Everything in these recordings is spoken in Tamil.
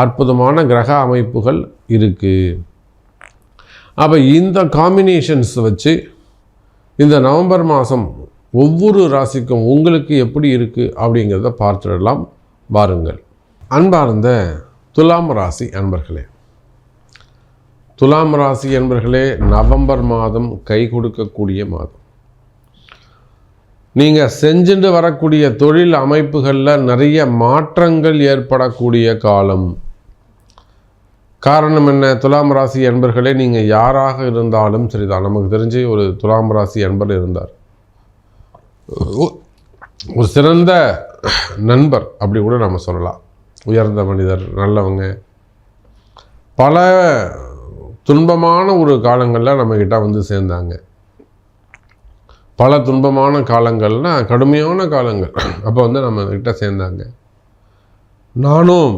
அற்புதமான கிரக அமைப்புகள் இருக்குது அப்போ இந்த காம்பினேஷன்ஸ் வச்சு இந்த நவம்பர் மாதம் ஒவ்வொரு ராசிக்கும் உங்களுக்கு எப்படி இருக்குது அப்படிங்கிறத பார்த்துடலாம். வாருங்கள். அன்பார்ந்த துலாம் ராசி அன்பர்களே. துலாம் ராசி அன்பர்களே நவம்பர் மாதம் கை கொடுக்கக்கூடிய மாதம். நீங்கள் செஞ்சுட்டு வரக்கூடிய தொழில் அமைப்புகளில் நிறைய மாற்றங்கள் ஏற்படக்கூடிய காலம். காரணம் என்ன? துலாம் ராசி அன்பர்களே நீங்கள் யாராக இருந்தாலும் சரிதான். நமக்கு தெரிஞ்சு ஒரு துலாம் ராசி அன்பர் இருந்தார். ஒரு சிறந்த நண்பர் அப்படி கூட நம்ம சொல்லலாம். உயர்ந்த மனிதர் நல்லவங்க. பல துன்பமான ஒரு காலங்களில் நம்மக்கிட்ட வந்து சேர்ந்தாங்க. பல துன்பமான காலங்கள்னால் கடுமையான காலங்கள். அப்போ வந்து நம்ம கிட்ட சேர்ந்தாங்க. நானும்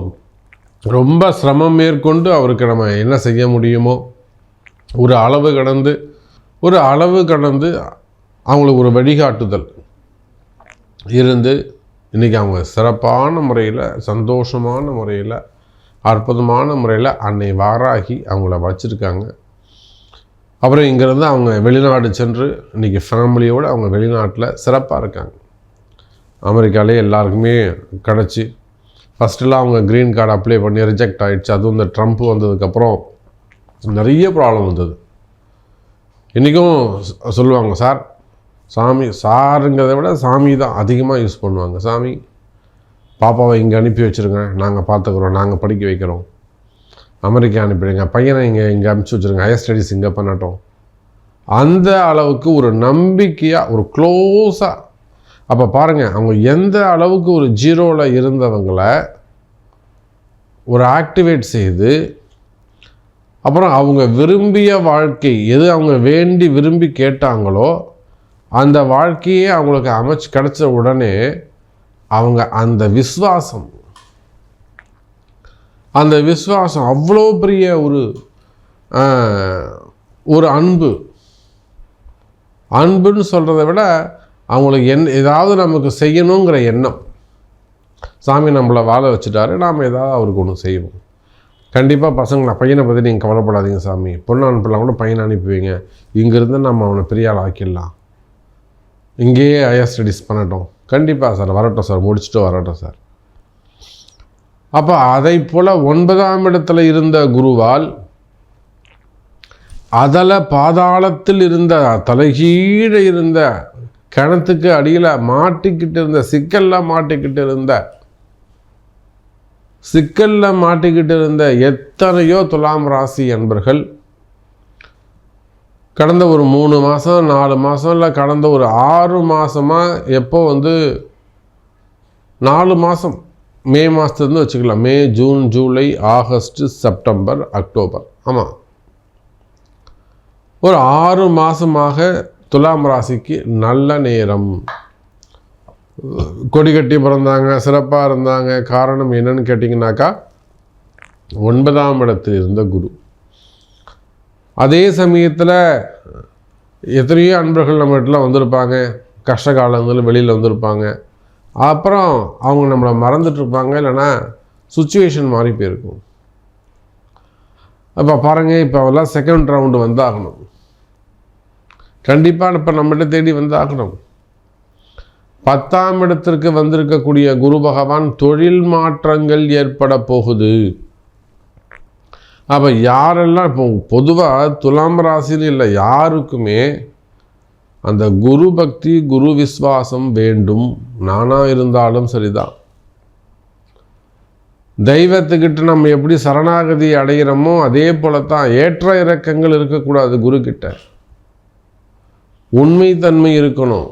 ரொம்ப சிரமம் மேற்கொண்டு அவருக்கு நம்ம என்ன செய்ய முடியுமோ ஒரு அளவு கடந்து ஒரு அளவு கடந்து அவங்களுக்கு ஒரு வழிகாட்டுதல் இருந்து இன்றைக்கி அவங்க சிறப்பான முறையில் சந்தோஷமான முறையில் அற்புதமான முறையில் அன்னை வாராகி அவங்கள வச்சுருக்காங்க. அப்புறம் இங்கேருந்து அவங்க வெளிநாடு சென்று இன்றைக்கி ஃபேமிலியோடு அவங்க வெளிநாட்டில் சிறப்பாக இருக்காங்க. அமெரிக்காலே எல்லாருக்குமே கிடச்சி. ஃபஸ்ட்டெல்லாம் அவங்க க்ரீன் கார்டு அப்ளை பண்ணி ரிஜெக்ட் ஆகிடுச்சு அதுவும் இந்த ட்ரம்ப் வந்ததுக்கப்புறம் நிறைய ப்ராப்ளம் வந்தது. இன்றைக்கும் சொல்லுவாங்க சார் சாமி சாருங்கிறத விட சாமி தான் அதிகமாக யூஸ் பண்ணுவாங்க. சாமி பாப்பாவை இங்கே அனுப்பி வச்சுருங்க. நாங்கள் பார்த்துக்குறோம் நாங்கள் படிக்க வைக்கிறோம். அமெரிக்கா அனுப்பிடுங்க. பையனை இங்கே இங்கே அனுப்பிச்சி வச்சுருங்க. ஹையர் ஸ்டடீஸ் இங்கே பண்ணட்டும். அந்த அளவுக்கு ஒரு நம்பிக்கையாக ஒரு க்ளோஸாக அப்போ பாருங்கள் அவங்க எந்த அளவுக்கு ஒரு ஜீரோவில் இருந்தவங்களை ஒரு ஆக்டிவேட் செய்து அப்புறம் அவங்க விரும்பிய வாழ்க்கை எது அவங்க வேண்டி விரும்பி கேட்டாங்களோ அந்த வாழ்க்கையே அவங்களுக்கு அமைச்சு கிடச்ச உடனே அவங்க அந்த விஸ்வாசம் அந்த விஸ்வாசம் அவ்வளோ பெரிய ஒரு ஒரு அன்பு. அன்புன்னு சொல்கிறத விட அவங்களுக்கு என் ஏதாவது நமக்கு செய்யணுங்கிற எண்ணம். சாமி நம்மளை வாழ வச்சுட்டாரு நாம் ஏதாவது அவருக்கு ஒன்று செய்வோம். கண்டிப்பாக பசங்களை பையனை பற்றி நீங்கள் கவலைப்படாதீங்க சாமி. பொண்ணு அனுப்பலாம் கூட பையனை அனுப்புவீங்க. இங்கேருந்து நம்ம அவனை பெரிய ஆள் ஆக்கிடலாம். இங்கேயே ஹையர் ஸ்டடீஸ் பண்ணட்டும். கண்டிப்பாக சார் வரட்டும் சார் முடிச்சுட்டு வரட்டும் சார். அப்போ அதை போல் ஒன்பதாம் இடத்துல இருந்த குருவால் அதில் பாதாளத்தில் இருந்த தலைகீழ இருந்த கிணத்துக்கு அடியில் மாட்டிக்கிட்டு இருந்த சிக்கலில் மாட்டிக்கிட்டு இருந்த சிக்கலில் மாட்டிக்கிட்டு இருந்த எத்தனையோ துலாம் ராசி என்பர்கள் கடந்த ஒரு மூணு மாதம் நாலு மாதம் இல்லை கடந்த ஒரு ஆறு மாதமாக எப்போ வந்து நாலு மாதம் மே மாதத்துலேருந்து வச்சுக்கலாம். May June July August September October. ஆமாம் ஒரு ஆறு மாதமாக துலாம் ராசிக்கு நல்ல நேரம். கொடி கட்டி பிறந்தாங்க சிறப்பாக இருந்தாங்க. காரணம் என்னன்னு கேட்டிங்கனாக்கா ஒன்பதாம் இடத்தில் இருந்த குரு. அதே சமயத்தில் எத்தனையோ அன்பர்கள் நம்ம வீட்டில் வந்திருப்பாங்க. கஷ்ட காலங்களில் வெளியில் வந்திருப்பாங்க. அப்புறம் அவங்க நம்மளை மறந்துட்டுருப்பாங்க இல்லைன்னா சுச்சுவேஷன் மாறி போயிருக்கும். அப்போ பாருங்கள் இப்போ அவெல்லாம் செகண்ட் ரவுண்டு வந்தாகணும். கண்டிப்பாக இப்போ நம்மகிட்ட தேடி வந்தாகணும். பத்தாம் இடத்திற்கு வந்திருக்கக்கூடிய குரு பகவான் தொழில் மாற்றங்கள் ஏற்பட போகுது. அப்போ யாரெல்லாம் இப்போ பொதுவாக துலாம் ராசியில் இல்லை யாருக்குமே அந்த குரு பக்தி குரு விஸ்வாசம் வேண்டும். நானாக இருந்தாலும் சரிதான். தெய்வத்துக்கிட்ட நம்ம எப்படி சரணாகதி அடைகிறோமோ அதே போல தான் ஏற்ற இறக்கங்கள் இருக்கக்கூடாது குரு கிட்ட உண்மைத்தன்மை இருக்கணும்.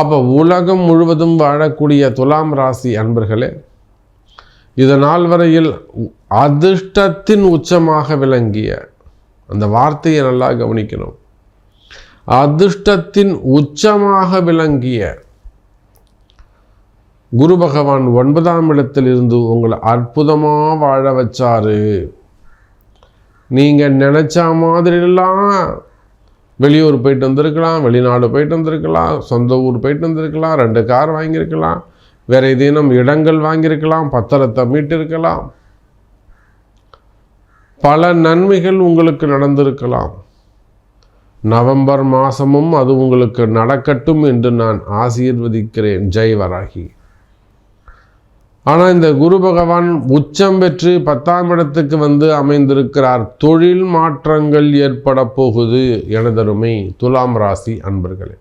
அப்போ உலகம் முழுவதும் வாழக்கூடிய துலாம் ராசி அன்பர்களே இதனால் வரையில் அதிர்ஷ்டத்தின் உச்சமாக விளங்கிய அந்த வார்த்தையை நல்லா கவனிக்கணும். அதிர்ஷ்டத்தின் உச்சமாக விளங்கிய குரு பகவான் ஒன்பதாம் இடத்தில் இருந்து உங்களை அற்புதமாக வாழ வச்சாரு. நீங்கள் நினச்ச மாதிரிலாம் வெளியூர் போயிட்டு வந்திருக்கலாம் வெளிநாடு போயிட்டு வந்திருக்கலாம் சொந்த ஊர் போயிட்டு வந்திருக்கலாம் ரெண்டு கார் வாங்கியிருக்கலாம் வேறு ஏதேனும் இடங்கள் வாங்கியிருக்கலாம் பத்திரத்தை மீட்டிருக்கலாம். பல நன்மைகள் உங்களுக்கு நடந்திருக்கலாம். நவம்பர் மாதமும் அது உங்களுக்கு நடக்கட்டும் என்று நான் ஆசீர்வதிக்கிறேன். ஜெய் வராகி. ஆனால் இந்த குரு பகவான் உச்சம் பெற்று பத்தாம் இடத்துக்கு வந்து அமைந்திருக்கிறார். தொழில் மாற்றங்கள் ஏற்பட போகுது எனதருமை துலாம் ராசி அன்பர்களே.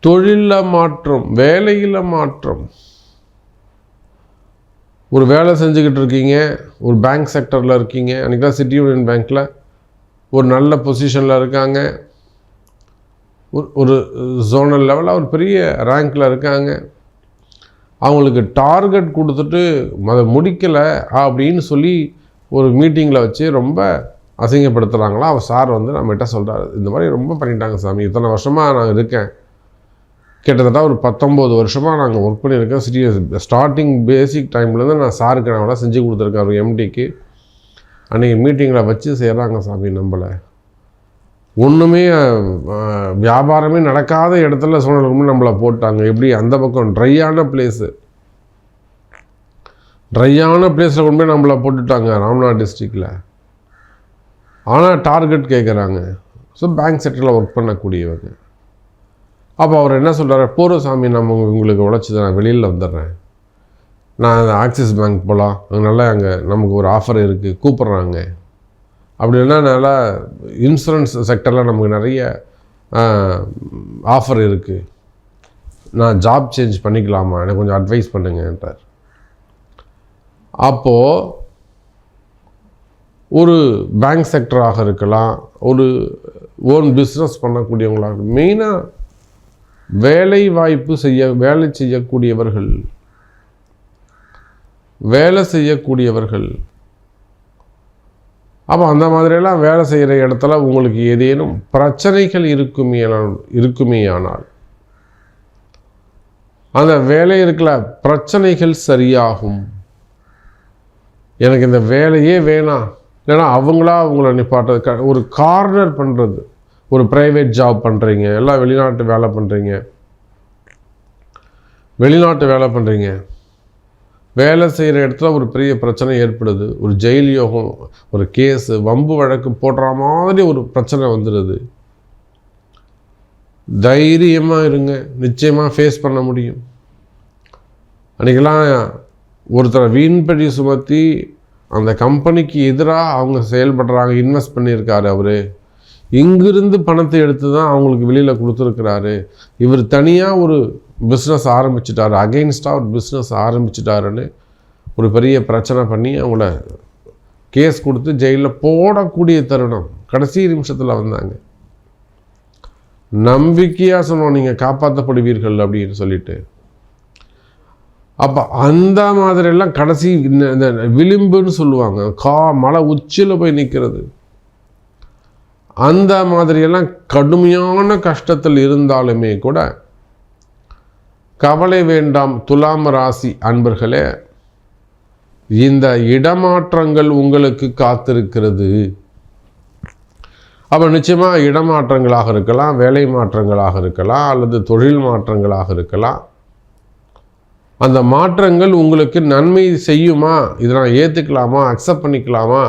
தொழிலில் மாற்றம் வேலையில் மாற்றம். ஒரு வேலை செஞ்சுக்கிட்டு இருக்கீங்க ஒரு பேங்க் செக்டரில் இருக்கீங்க அன்றைக்கி சிட்டி யூனியன் பேங்க்கில் ஒரு நல்ல பொசிஷனில் இருக்காங்க. ஒரு ஒரு ஜோனல் லெவலில் ஒரு பெரிய ரேங்கில் இருக்காங்க. அவங்களுக்கு டார்கெட் கொடுத்துட்டு அதை முடிக்கலை அப்படின்னு சொல்லி ஒரு மீட்டிங்கில் வச்சு ரொம்ப அசிங்கப்படுத்துகிறாங்களா அவர் சார் வந்து நம்மகிட்ட சொல்கிறாரு இந்த மாதிரி ரொம்ப பண்ணிட்டாங்க சாமி. இத்தனை வருஷமாக நான் இருக்கேன். கிட்டத்தட்ட ஒரு பத்தொம்போது வருஷமாக நாங்கள் ஒர்க் பண்ணியிருக்கேன். சீரியஸ் ஸ்டார்டிங் பேசிக் டைம்லேருந்து நான் சாருக்கு நான் செஞ்சு கொடுத்துருக்கேன் ஒரு எம்டிக்கு அன்றைக்கி மீட்டிங்கில் வச்சு செய்கிறாங்க சாமி நம்மளை. ஒன்றுமே வியாபாரமே நடக்காத இடத்துல சூழ்நிலை நம்மளை போட்டாங்க. எப்படி? அந்த பக்கம் ட்ரையான பிளேஸு ட்ரையான பிளேஸில் கொண்டு போய் நம்மளை போட்டுட்டாங்க ராம்நாத் டிஸ்ட்ரிக்டில் ஆனால் டார்கெட் கேட்குறாங்க ஸோ பேங்க் செக்டரில் ஒர்க் பண்ணக்கூடியவங்க. அப்போ அவர் என்ன சொல்கிறார் போகிற சாமி நம்ம உங்களுக்கு உழைச்சி நான் வெளியில் வந்துடுறேன். நான் ஆக்சிஸ் பேங்க் போகலாம் நல்லா அங்கே நமக்கு ஒரு ஆஃபர் இருக்குது கூப்பிட்றாங்க. அப்படி இல்லைன்னா நல்லா இன்சூரன்ஸ் செக்டரில் நமக்கு நிறைய ஆஃபர் இருக்குது நான் ஜாப் சேஞ்ச் பண்ணிக்கலாமா? எனக்கு கொஞ்சம் அட்வைஸ் பண்ணுங்கன்றார் அப்போது ஒரு பேங்க் செக்டராக இருக்கலாம். ஒரு ஓன் பிஸ்னஸ் பண்ணக்கூடியவங்களாக மெயினாக வேலை வாய்ப்பு செய்ய வேலை செய்யக்கூடியவர்கள் வேலை செய்யக்கூடியவர்கள். அப்போ அந்த மாதிரியெல்லாம் வேலை செய்கிற இடத்துல உங்களுக்கு ஏதேனும் பிரச்சனைகள் இருக்குமே இருக்குமே ஆனால் அந்த வேலை இருக்கிற பிரச்சனைகள் சரியாகும். எனக்கு இந்த வேலையே வேணாம். இல்லைன்னா அவங்களா அவங்கள நிப்பாட்டுறது ஒரு கார்னர் பண்ணுறது ஒரு ப்ரைவேட் ஜாப் பண்ணுறீங்க எல்லாம் வெளிநாட்டு வேலை பண்ணுறீங்க வெளிநாட்டு வேலை பண்ணுறீங்க வேலை செய்கிற இடத்துல ஒரு பெரிய பிரச்சனை ஏற்படுது. ஒரு ஜெயில் யோகம் ஒரு கேஸு வம்பு வழக்கு போடுற மாதிரி ஒரு பிரச்சனை வந்துடுது தைரியமாக இருங்க. நிச்சயமாக ஃபேஸ் பண்ண முடியும். அன்றைக்கெல்லாம் ஒருத்தரை வீண்படி சுமத்தி அந்த கம்பெனிக்கு எதிராக அவங்க செயல்படுறாங்க இன்வெஸ்ட் பண்ணியிருக்காரு அவர். இங்கிருந்து பணத்தை எடுத்து தான் அவங்களுக்கு வெளியில் கொடுத்துருக்குறாரு. இவர் தனியாக ஒரு பிஸ்னஸ் ஆரம்பிச்சிட்டாரு. அகெயின்ஸ்டாக ஒரு பிஸ்னஸ் ஆரம்பிச்சிட்டாருன்னு ஒரு பெரிய பிரச்சனை பண்ணி அவங்கள கேஸ் கொடுத்து ஜெயிலில் போடக்கூடிய தருணம். கடைசி நிமிஷத்தில் வந்தாங்க. நம்பிக்கையாக சொன்னோம் நீங்கள் காப்பாற்றப்படுவீர்கள் அப்படின்னு சொல்லிட்டு. அப்போ அந்த மாதிரியெல்லாம் கடைசி இந்த விளிம்புன்னு சொல்லுவாங்க. கா மலை உச்சியில் போய் நிற்கிறது அந்த மாதிரியெல்லாம் கடுமையான கஷ்டத்தில் இருந்தாலுமே கூட கவலை வேண்டாம் துலாம் ராசி அன்பர்களே. இந்த இடமாற்றங்கள் உங்களுக்கு காத்திருக்கிறது. அப்போ நிச்சயமாக இடமாற்றங்களாக இருக்கலாம் வேலை மாற்றங்களாக இருக்கலாம் அல்லது தொழில் மாற்றங்களாக இருக்கலாம். அந்த மாற்றங்கள் உங்களுக்கு நன்மை செய்யுமா? இதை நான் ஏற்றுக்கலாமா அக்செப்ட் பண்ணிக்கலாமா?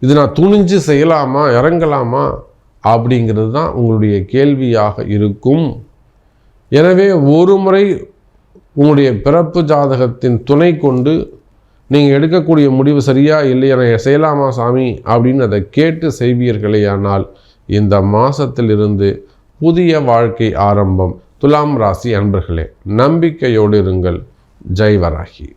இது நான் துணிஞ்சு செய்யலாமா? இறங்கலாமா? அப்படிங்கிறது தான் உங்களுடைய கேள்வியாக இருக்கும். எனவே ஒரு முறை உங்களுடைய பிறப்பு ஜாதகத்தின் துணை கொண்டு நீங்கள் எடுக்கக்கூடிய முடிவு சரியா இல்லையா நான் செய்யலாமா சாமி? அப்படின்னு அதை கேட்டு செய்வீர்களேயானால் இந்த மாதத்திலிருந்து புதிய வாழ்க்கை ஆரம்பம் துலாம் ராசி அன்பர்களே நம்பிக்கையோடு இருங்கள். ஜெய்வராகி